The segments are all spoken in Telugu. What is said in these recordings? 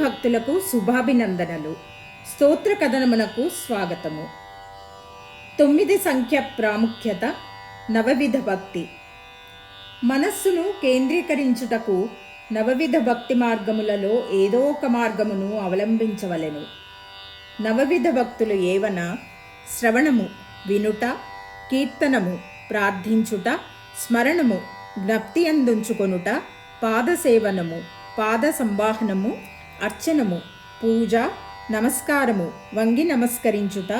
భక్తులకు శుభాభినందనలు. స్తోత్ర కథనమునకు స్వాగతము. తొమ్మిది సంఖ్య ప్రాముఖ్యత నవవిధ భక్తి. మనస్సును కేంద్రీకరించుటకు నవవిధ భక్తి మార్గములలో ఏదో ఒక మార్గమును అవలంబించవలెను. నవవిధ భక్తులు ఏవన? శ్రవణము వినుట కీర్తనము ప్రార్థించుట స్మరణము జ్ఞప్తి అందుంచుకొనుట పాదసేవనము పాద సంవాహనము అర్చనము పూజ నమస్కారము వంగి నమస్కరించుట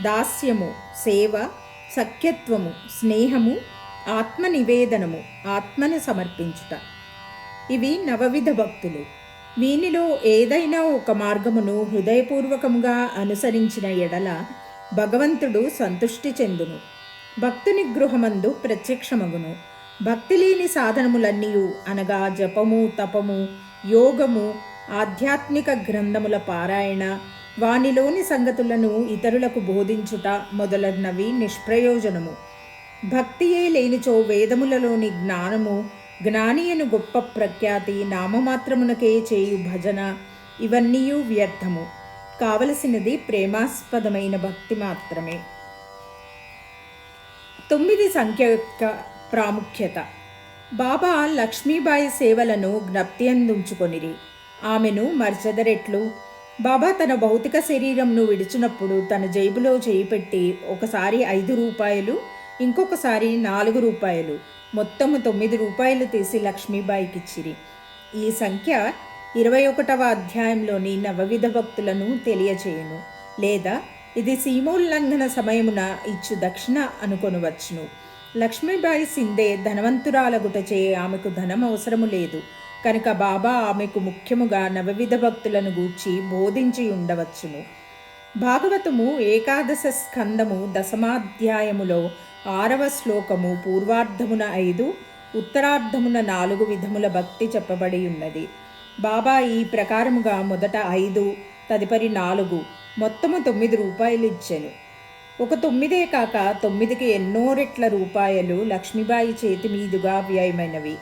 దాస్యము సేవ సఖ్యత్వము స్నేహము ఆత్మ నివేదనము ఆత్మను సమర్పించుట. ఇవి నవవిధ భక్తులు. వీనిలో ఏదైనా ఒక మార్గమును హృదయపూర్వకముగా అనుసరించిన ఎడల భగవంతుడు సంతుష్టి చెందును. భక్తుని గృహమందు ప్రత్యక్షమగును. భక్తి లేని సాధనములన్నీ అనగా జపము తపము యోగము ఆధ్యాత్మిక గ్రంథముల పారాయణ వానిలోని సంగతులను ఇతరులకు బోధించుట మొదలగునవి నిష్ప్రయోజనము. భక్తియే లేనిచో వేదములలోని జ్ఞానము జ్ఞానియను గొప్ప ప్రఖ్యాతి నామమాత్రమునకే చేయు భజన ఇవన్నీ వ్యర్థము. కావలసినది ప్రేమాస్పదమైన భక్తి మాత్రమే. తొమ్మిది సంఖ్య యొక్క ప్రాముఖ్యత. బాబా లక్ష్మీబాయి సేవలను జ్ఞప్తి అందించుకొనిరి. ఆమెను మర్చెదరెట్లు బాబా తన భౌతిక శరీరంను విడిచినప్పుడు తన జేబులో చేయి పెట్టి ఒకసారి ఐదు రూపాయలు ఇంకొకసారి నాలుగు రూపాయలు మొత్తము తొమ్మిది రూపాయలు తీసి లక్ష్మీబాయికి ఇచ్చిరి ఈ సంఖ్య ఇరవై ఒకటవ అధ్యాయంలోని నవవిధ భక్తులను తెలియచేయును. లేదా ఇది సీమోల్లంఘన సమయమున ఇచ్చు దక్షిణ అనుకొనవచ్చును. లక్ష్మీబాయి సిందే ధనవంతురాలగుటచే ఆమెకు ధనం అవసరము లేదు. కనుక బాబా ఆమెకు ముఖ్యముగా నవవిధ భక్తులను గూర్చి బోధించి ఉండవచ్చును. భాగవతము ఏకాదశ స్కందము దశమాధ్యాయములో ఆరవ శ్లోకము పూర్వార్ధమున ఐదు ఉత్తరార్ధమున నాలుగు విధముల భక్తి చెప్పబడి ఉన్నది. బాబా ఈ ప్రకారముగా మొదట ఐదు తదుపరి నాలుగు మొత్తము తొమ్మిది రూపాయలు ఇచ్చాను. ఒక తొమ్మిదే కాక తొమ్మిదికి ఎన్నో రెట్ల రూపాయలు లక్ష్మీబాయి చేతి మీదుగా వ్యయమైనవి.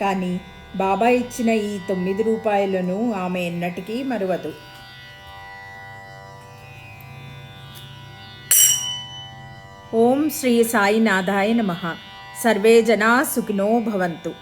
కానీ బాబా ఇచ్చిన ఈ తొమ్మిది రూపాయలను ఆమె ఎన్నటికీ మరువదు. ఓం శ్రీ సాయినాథాయ నమ. సర్వే జనా సుఖినో భవంతు.